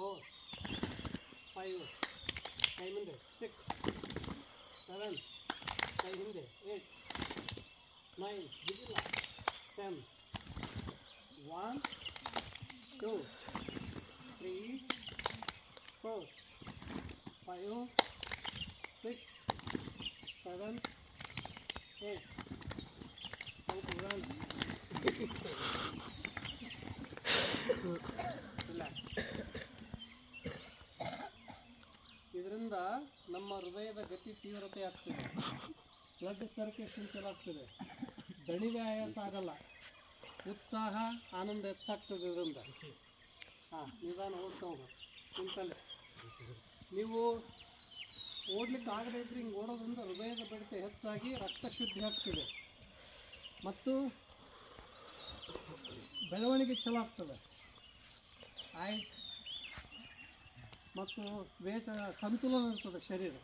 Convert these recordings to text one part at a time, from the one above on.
four, five, time in there, six, seven, time in there, eight, nine, Vigila, ten, one, two, three, four, five, six, seven, eight, time to run. ನಮ್ಮ ಹೃದಯದ ಗತಿ ತೀವ್ರತೆ ಆಗ್ತದೆ. Blood circulation ಚಲೋ ಆಗ್ತದೆ ದಣಿವೆ ಆಯಾಸ ಆಗಲ್ಲ. ಉತ್ಸಾಹ, ಆನಂದ ಹೆಚ್ಚಾಗ್ತದೆ ಇದರಿಂದ. ಹಾಂ, ನಿಧಾನ ಹೋಗು ನಿಂತಲ್ಲೇ ನೀವು ಓಡ್ಲಿಕ್ಕೆ ಆಗದೇ ಇದ್ರೆ ಹಿಂಗೆ ಓಡೋದ್ರಿಂದ ಹೃದಯದ ಬಡಿತ ಹೆಚ್ಚಾಗಿ ರಕ್ತ ಶುದ್ಧಿ ಆಗ್ತದೆ. ಮತ್ತು ಬೆಳವಣಿಗೆ ಚಲೋ ಆಗ್ತದೆ ಆಯ್ತು. ಮತ್ತು ವೇಗ ಸಂತುಲನ ಇರ್ತದೆ ಶರೀರ.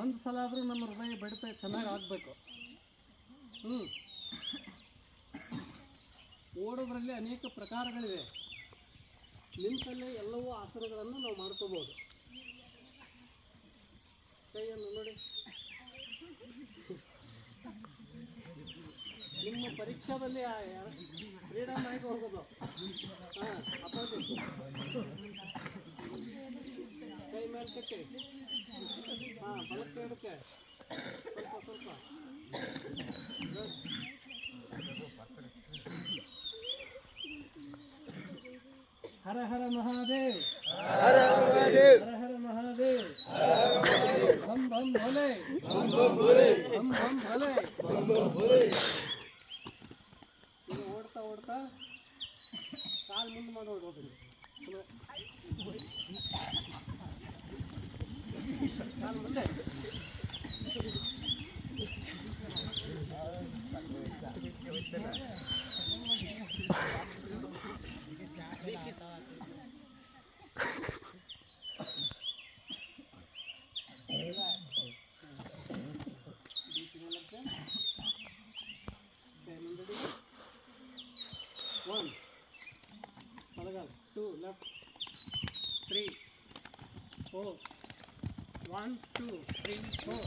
ಒಂದು ಸಲ ಆದರೂ ನಮ್ಮ ಹೃದಯ ಬಡಿತ ಚೆನ್ನಾಗಿ ಆಗಬೇಕು. ಹ್ಞೂ ಓಡೋದ್ರಲ್ಲಿ ಅನೇಕ ಪ್ರಕಾರಗಳಿವೆ. ನಿಂತಲ್ಲೇ ಎಲ್ಲವೂ ಆಸನಗಳನ್ನು ನಾವು ಮಾಡ್ಕೋಬೋದು. ಕೈಯನ್ನು ನೋಡಿ. ನಿಮ್ಮ ಪರೀಕ್ಷಾದಲ್ಲಿ ಫ್ರೀಡಮ್ ಆಗಿ ಹೋಗೋದು ಹಾಂ ಅಪೋಸಿಟ್ ಕೈ ಮೇಲೆ ಕಟ್ಟಿ ಹಾಂ ಬಲಕ್ಕೆ ಎಡಕ್ಕೆ ಸ್ವಲ್ಪ ಸ್ವಲ್ಪ Good. ಹರ ಹರ ಮಹಾದೇವ್ ಹರ ಹರ ಮಹಾದೇವ್ ಬಂ ಬಂ ಭೋಲೆ ಬಂ ಬಂ ಭೋಲೆ ಈಗ Left. Three. Four. One, two, three, four.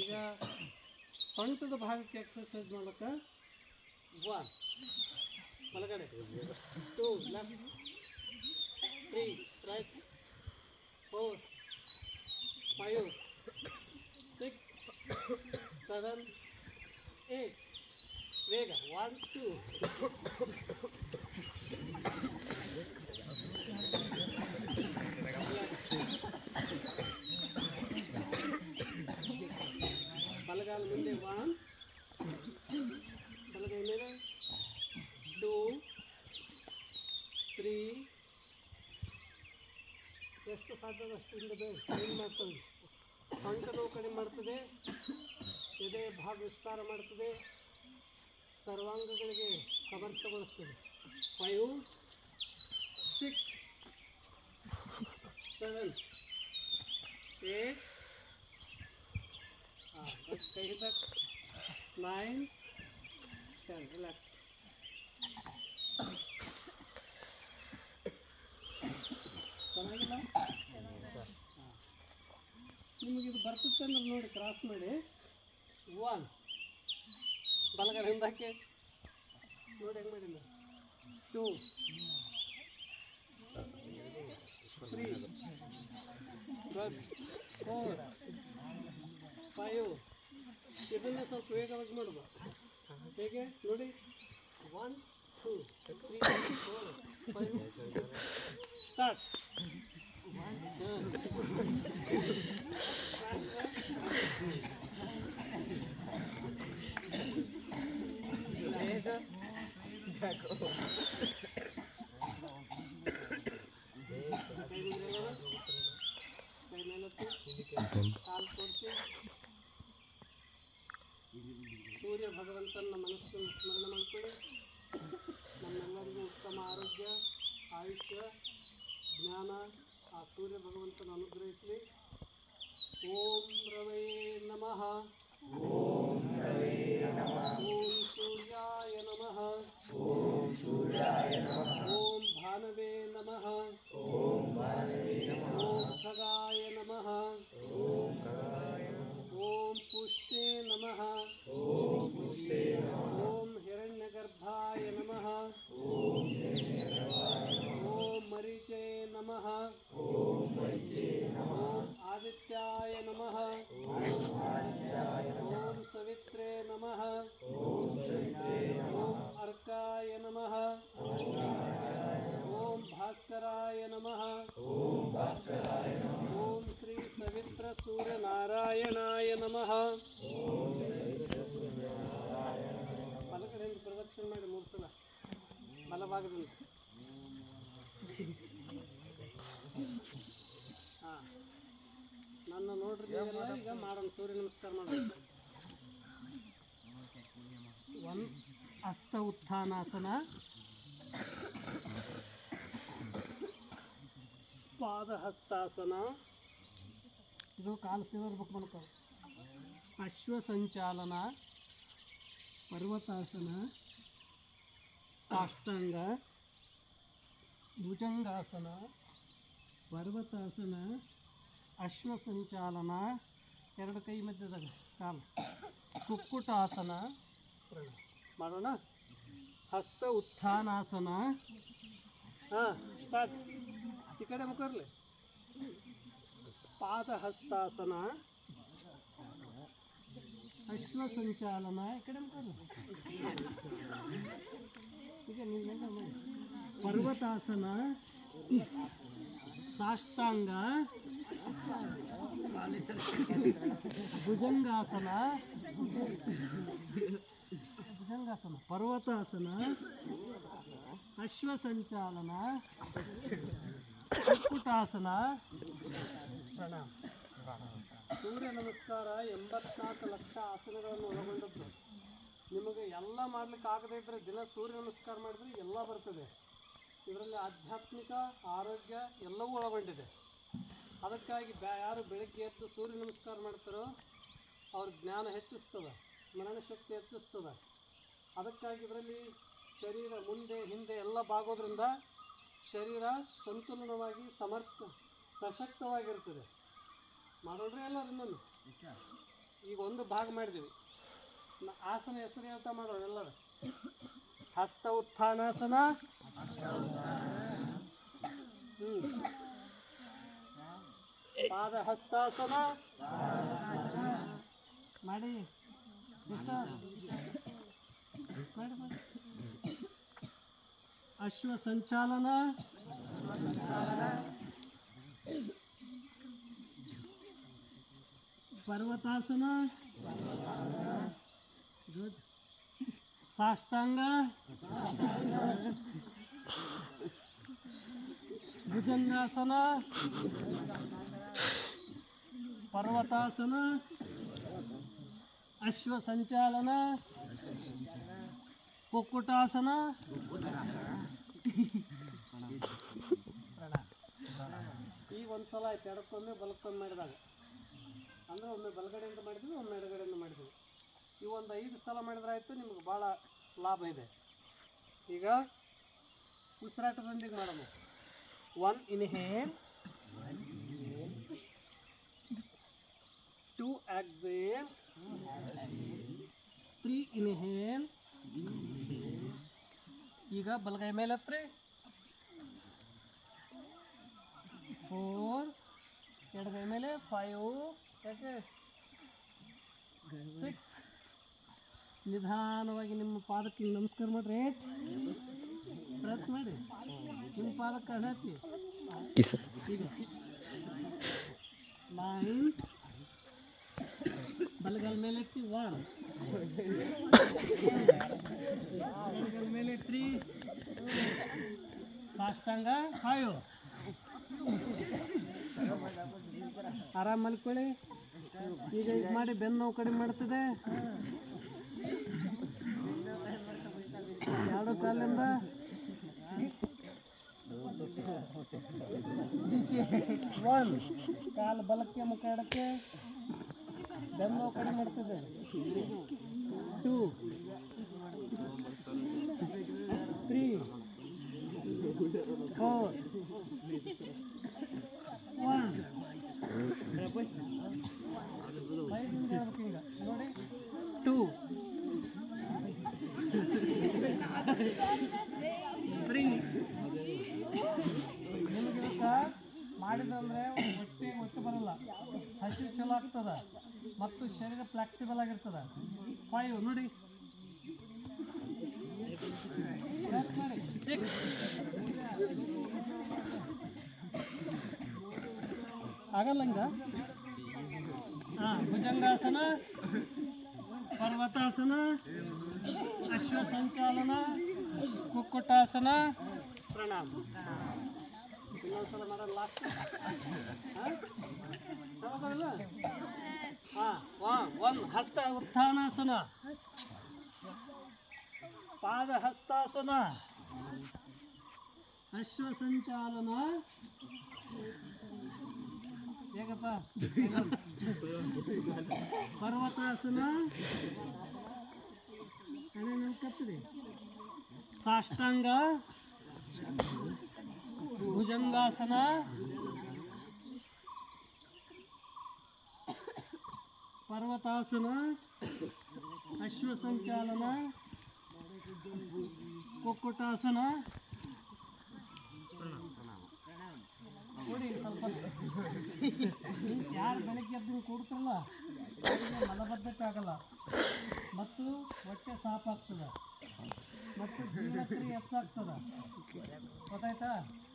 ಈಗ ಸೊಂಟದ ಭಾಗಕ್ಕೆ ಎಕ್ಸರ್ಸೈಸ್ ಮಾಡ್ಲಿಕ್ಕೆ ಒನ್ ಬಲಗಡೆ two left three right four five six seven eight ಬೇಗ ಒನ್ ಟೂ ಎಷ್ಟು ಸಾಧ್ಯದಷ್ಟು ಹಿಂದೆ ಕಡಿಮೆ ಮಾಡ್ತದೆ. ಸೊಂಟ ನೋವು ಕಡಿಮೆ ಮಾಡ್ತದೆ. ಎದೆ ಭಾಗ ವಿಸ್ತಾರ ಮಾಡ್ತದೆ. ಸರ್ವಾಂಗಗಳಿಗೆ ಸಮರ್ಥಗೊಳಿಸ್ತದೆ. ಫೈವ್ ಸಿಕ್ಸ್ ಸೆವೆನ್ ಏಟ್ ಕೈ ಹಿಡ್ದ ನೈನ್ ಟೆನ್ ರಿಲ್ಯಾಕ್ಸ್ ಚೆನ್ನಾಗಿಲ್ಲ? ನಿಮಗೆ ಇದು ಬರ್ತದೆ ಅಂದ್ರೆ ನೋಡಿ ಕ್ರಾಸ್ ಮಾಡಿ. ಒನ್ ಬಲಗಡೆ ಹಿಂದಕ್ಕೆ ನೋಡಿ ಹೆಂಗೆ ಮಾಡಿ ಟೂ ತ್ರೀ ಫೋರ್ ಫೈವ್ ಇದನ್ನು ಸ್ವಲ್ಪ ವೇಗವಾಗಿ ಮಾಡ್ಬೋದು ಹೇಗೆ? ನೋಡಿ. One two three four five start ಕೈ ಮೇಲೆತ್ತಿ ಕಾಲು ತೋರಿಸಿ ಸೂರ್ಯ ಭಗವಂತನ ಮನಸ್ಸನ್ನು ಸ್ಮರಣೆ ಮಾಡಿಕೊಳ್ಳಿ ನಮ್ಮೆಲ್ಲರಿಗೂ ಉತ್ತಮ ಆರೋಗ್ಯ ಆಯುಷ್ಯ ಜ್ಞಾನ ఆ సూర్య భగవంతుని అనుగ్రహించి ఓం రవే నమ. ఓం సూర్యా ಬಲಭಾಗದಿಂದ ಹಾಂ. ನನ್ನ ನೋಡ್ರಿ ಈಗ ಮಾಡೋಣ. ಸೂರ್ಯ ನಮಸ್ಕಾರ ಮಾಡೋಣ ಒಂದು ಹಸ್ತ ಉತ್ಥಾನಾಸನ. ಪಾದಹಸ್ತಾಸನ. ಇದು ಕಾಲು ಸೇರಿರ್ಬೇಕು ಮನಕ ಅಶ್ವ ಸಂಚಾಲನ ಪರ್ವತಾಸನ. ಸಾಷ್ಟಾಂಗ ಭುಜಂಗಾಸನ ಪರ್ವತಾಸನ ಅಶ್ವ ಸಂಚಾಲನ ಎರಡು ಕೈ ಮಧ್ಯದಾಗ ಕಾಲು ಕುಕ್ಕುಟಾಸನ ಪ್ರಣಾಮ. ಮಾಡೋಣ ಹಸ್ತ ಉತ್ಥಾನಾಸನ ಹಾಂ ಸ್ಟಾರ್ಟ್ ಈ ಕಡೆ ಮುಖರ್ಲಿ ಪಾದಹಸ್ತಾಸನ ಅಶ್ವ ಸಂಚಾಲನ ಈ ಕಡೆ ಮುಖರ್ಲಿ ಈಗ ನೀವೆಲ್ಲ ಮಾಡಿ. ಪರ್ವತಾಸನ ಸಾಷ್ಟಾಂಗ ಭುಜಂಗಾಸನ ಭುಜಂಗಾಸನ ಪರ್ವತಾಸನ ಅಶ್ವ ಸಂಚಾಲನ ಕುಕ್ಕುಟಾಸನ ಪ್ರಣಾಮ ಸೂರ್ಯ ನಮಸ್ಕಾರ ಎಂಬತ್ನಾಲ್ಕು ಲಕ್ಷ ಆಸನಗಳನ್ನು ಒಳಗೊಂಡದ್ದು ನಿಮಗೆ ಎಲ್ಲ ಮಾಡ್ಲಿಕ್ಕೆ ಆಗದೇ ಇದ್ದರೆ ದಿನ ಸೂರ್ಯ ನಮಸ್ಕಾರ ಮಾಡಿದ್ರೆ ಎಲ್ಲ ಬರ್ತದೆ. ಇದರಲ್ಲಿ ಆಧ್ಯಾತ್ಮಿಕ ಆರೋಗ್ಯ ಎಲ್ಲವೂ ಒಳಗೊಂಡಿದೆ. ಅದಕ್ಕಾಗಿ ಬ್ಯಾ ಯಾರು ಬೆಳಗ್ಗೆ ಎದ್ದು ಸೂರ್ಯ ನಮಸ್ಕಾರ ಮಾಡ್ತಾರೋ ಅವ್ರ ಜ್ಞಾನ ಹೆಚ್ಚಿಸ್ತದೆ ಸ್ಮರಣ ಶಕ್ತಿ ಹೆಚ್ಚಿಸ್ತದೆ. ಅದಕ್ಕಾಗಿ ಇದರಲ್ಲಿ ಶರೀರ ಮುಂದೆ ಹಿಂದೆ ಎಲ್ಲ ಬಾಗೋದ್ರಿಂದ ಶರೀರ ಸಂತುಲನವಾಗಿ ಸಮರ್ಥ ಸಶಕ್ತವಾಗಿರ್ತದೆ. ಮಾಡೋಣ್ರಿ ಎಲ್ಲರೂ ಈಗ ಒಂದು ಭಾಗ ಮಾಡಿದ್ದೀವಿ. ಆಸನ ಹೆಸರು ಹೇಳ್ತಾ ಮಾಡೋಣ ಎಲ್ಲರೂ ಹಸ್ತ ಉತ್ಥಾನಾಸನ. ಪಾದ ಹಸ್ತಾಸನ. ಮಾಡಿ. ಅಶ್ವ ಸಂಚಾಲನ. ಪರ್ವತಾಸನ. ಗುಡ್ ಸಾಷ್ಟಾಂಗ ಭುಜಂಗಾಸನ ಪರ್ವತಾಸನ ಅಶ್ವ ಸಂಚಾಲನ ಕುಕ್ಕುಟಾಸನ ಈಗ ಒಂದು ಸಲ ಆಯ್ತು ಎಡಕ್ಕೊಮ್ಮೆ ಬಲಕ್ಕೊಮ್ಮೆ ಮಾಡಿದಾಗ ಅಂದರೆ ಒಮ್ಮೆ ಬಲಗಡೆಯಿಂದ ಮಾಡಿದ್ವಿ ಒಮ್ಮೆ ಎಡಗಡೆಯಿಂದ ಮಾಡಿದ್ವಿ ಇವು ಒಂದು ಐದು ಸಲ ಮಾಡಿದ್ರೆ ಆಯಿತು ನಿಮ್ಗೆ ಭಾಳ ಲಾಭ ಇದೆ ಈಗ ಉಸಿರಾಟದೊಂದಿಗೆ ಮಾಡೋಣ one inhale two exhale three inhale ಈಗ ಬಲಗೈ ಮೇಲೆ ಹತ್ರಿ ಫೋರ್ ಎಡಗೈ ಮೇಲೆ ಫೈವ್ ಯಾಕೆ ಸಿಕ್ಸ್ ನಿಧಾನವಾಗಿ ನಿಮ್ಮ ಪಾದಕ್ಕೆ ಹಿಂಗ್ ನಮಸ್ಕಾರ ಮಾಡ್ರಿ. ಪ್ರಯತ್ನ ಮಾಡಿ. ನಿಮ್ಮ ಪಾದಕ್ಕೆ ಹಣ ಹಚ್ಚಿ. ನೈನ್ ಬಲಗಲ್ ಮೇಲೆ ಎತ್ತಿ ಒನ್ ಬಲಗಲ್ ಮೇಲೆ ತ್ರೀ ಸಾಷ್ಟಾಂಗ ಫೈವ್ ಆರಾಮ್ ಮಲ್ಕೊಳ್ಳಿ. ಈಗ ಇದು ಮಾಡಿ ಬೆನ್ನು ನೋವು ಕಡಿಮೆ ಮಾಡ್ತದೆ. ಎರಡು ಕಾಲಿಂದ ಒನ್ ಕಾಲು ಬಲಕ್ಕೆ ಮುಖ ಎಡಕ್ಕೆ ಬೆನ್ನು ಕಡೆ ಮಾಡ್ತಿದೆ ಟೂ ತ್ರೀ ಫೋರ್ ಒನ್ ಹೊಟ್ಟೆ ಬರಲ್ಲ ಹಸಿವು ಚಲೋ ಆಗ್ತದ ಮತ್ತು ಶರೀರ ಫ್ಲೆಕ್ಸಿಬಲ್ ಆಗಿರ್ತದ ಫೈವ್ ನೋಡಿ ಸಿಕ್ಸ್ ಆಗಲ್ಲ ಹಿಂಗ ಹಾಂ ಭುಜಂಗಾಸನ ಪರ್ವತಾಸನ ಅಶ್ವ ಸಂಚಾಲನ ಕುಕ್ಕುಟಾಸನ ಪ್ರಣಾಮ ಒಂದು ಹಸ್ತ ಉತ್ಥಾನಾಸನ ಪಾದ ಹಸ್ತಾಸನ ಅಶ್ವ ಸಂಚಾಲನ ಹೇಗಪ್ಪ ಪರ್ವತಾಸನ ಹಣೆ ಕತ್ತಿರಿ ಸಾಷ್ಟಾಂಗ ಭುಜಂಗಾಸನ. ಪರ್ವತಾಸನ. ಅಶ್ವ ಸಂಚಾಲನ ಕುಕ್ಕುಟಾಸನ. ನೋಡಿ ಸ್ವಲ್ಪ. ಯಾರು ಬೆಳಗ್ಗೆ ಎದ್ದು ಕೂಡ್ತಾರಲ್ಲ ಆಗಲ್ಲ. ಮತ್ತು ಹೊಟ್ಟೆ ಸಾಫಾಗ್ತದೆ. ಮತ್ತು ಜೀವನ ಹೆಚ್ಚಾಗ್ತದೆ. ಗೊತ್ತಾಯ್ತಾ?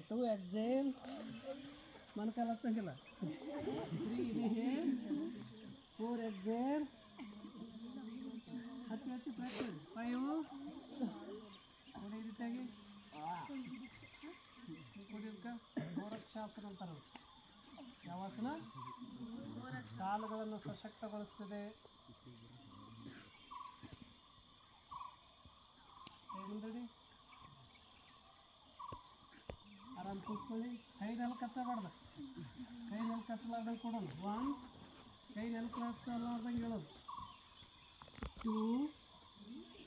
ಹಣಕ್ಕೆ to exhale ಮನಕಾಲ ಹತ್ತಂಗಿಲ್ಲ three inhale four exhale ಹತ್ತಿ ಹತ್ತಿ ಪ್ರಾಕ್ಟೀಸ್ ಫೈವ್ ನೋಡಿ ಈ ರೀತಿಯಾಗಿ ಕುಡಿಯೋದಕ್ಕೆ ಗೋರಕ್ಷಾಸನ ಅಂತಾರೆ ಯಾವ ಆಸನ ಕಾಲುಗಳನ್ನು ಸಶಕ್ತಗೊಳಿಸ್ತದೆ ಕೈ ಕೂತ್ಕೊಳ್ಳಿ ಕೈ ನೆಲ ಕಚ್ಚಬಾರ್ದು ಕೈ ನೆಲ ಕಚ್ಚಲಾರ್ದಂಗೆ ಕೊಡೋಣ ಒನ್ ಕೈ ನೆಲ ಕಚ್ಚಲಾರ್ದಂಗೆ ಹೇಳೋದು ಟೂ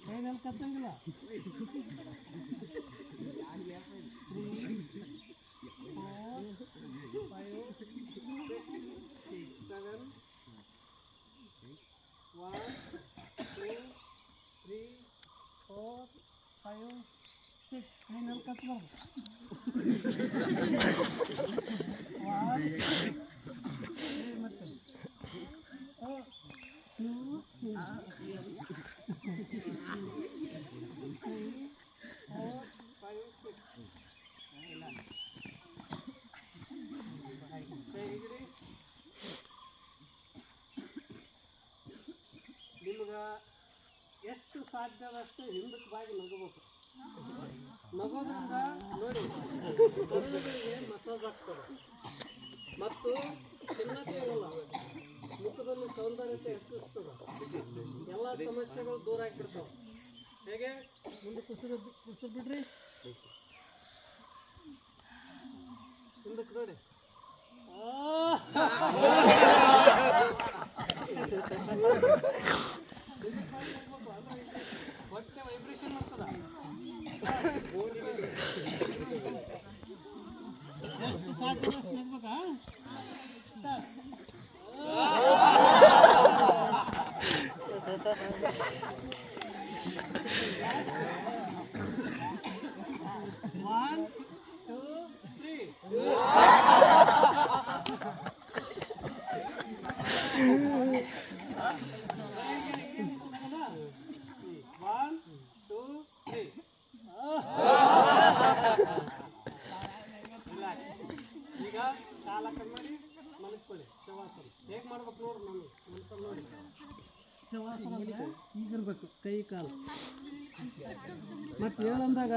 ಕೈ ನೆಲ ಕಚ್ಚಂಗಿಲ್ಲ three four five six seven one two three four five ನಿಮ್ಗೆ ಎಷ್ಟು ಸಾಧ್ಯದಷ್ಟು ಹಿಂದಕ್ಕೆ ಬಾಗಿ ನಗಬೇಕು ನಗೋದ್ರಿಂದ ನೋಡಿ. ಕರುಳುಗಳಿಗೆ ಮಸಾಜ್ ಆಗ್ತದೆ ಮತ್ತು ತಿನ್ನಕ್ಕೆ ಇರಲ್ಲ ಮುಖದಲ್ಲಿ ಸೌಂದರ್ಯತೆ ಹೆಚ್ಚಿಸ್ತದೆ. ಎಲ್ಲ ಸಮಸ್ಯೆಗಳು ದೂರ ಆಗ್ತಿರ್ತವೆ ಹೇಗೆ? ಮುಂದೆ ಕುಸಿರು ಕುಸಿದು ಬಿಡ್ರಿ. ಹಿಂದಕ್ಕೆ ನೋಡಿ. ಹೊಟ್ಟೆ ವೈಬ್ರೇಷನ್ ಮಾಡ್ತದ. साथ में ಹೀಗಿರ್ಬೇಕು ಕೈ ಕಾಲು. ಮತ್ತೆ ಹೇಳಂದಾಗ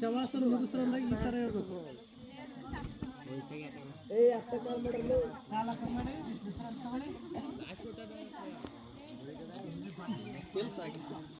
ಶವಾಸನ ಮುಗಿಸ್ರಂದಾಗ ಈ ಥರ ಇರಬೇಕು ಕಾಲ ಕಟ್ ಮಾಡಿ ವಿಶ್ರಾಂತಿ ತಗೊಳ್ಳಿ. ಕೆಲಸ ಆಗಿತ್ತು.